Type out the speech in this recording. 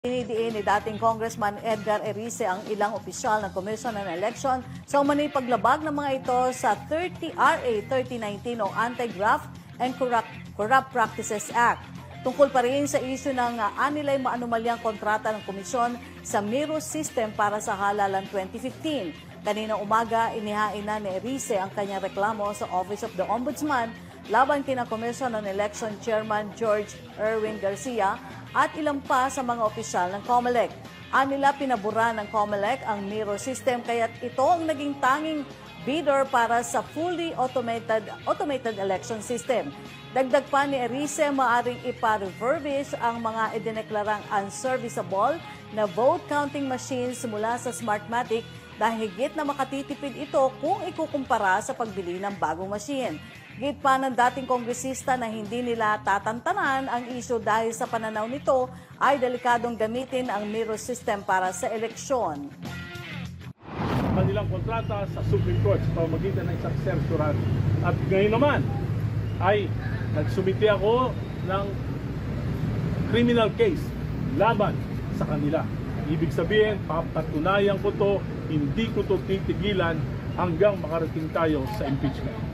Inidiin ni dating Congressman Edgar Erice ang ilang opisyal ng Commission on Election sa umano'y paglabag ng mga ito sa 30 RA 3019 o Anti-Graft and Corrupt, Corrupt Practices Act. Tungkol pa rin sa isyu ng uh, anilay maanumalyang kontrata ng komisyon sa Miro System para sa halalan 2015. Kanina umaga, inihain na ni Erice ang kanyang reklamo sa Office of the Ombudsman laban kina Commission on Election Chairman George Erwin Garcia at ilang pa sa mga opisyal ng COMELEC. Anila pinabura ng COMELEC ang Miro system kaya't ito ang naging tanging bidder para sa fully automated automated election system. Dagdag pa ni Erice, maaring ipa-refurbish ang mga idineklarang unserviceable na vote counting machines mula sa Smartmatic dahil higit na makatitipid ito kung ikukumpara sa pagbili ng bagong machine. Git pa ng dating kongresista na hindi nila tatantanan ang isyo dahil sa pananaw nito ay delikadong gamitin ang mirror system para sa eleksyon. kanilang kontrata sa Supreme Court sa pamamagitan ng isang certiorari. At ngayon naman ay nagsumiti ako ng criminal case laban sa kanila. Ibig sabihin, papatunayan ko to, hindi ko to titigilan hanggang makarating tayo sa impeachment.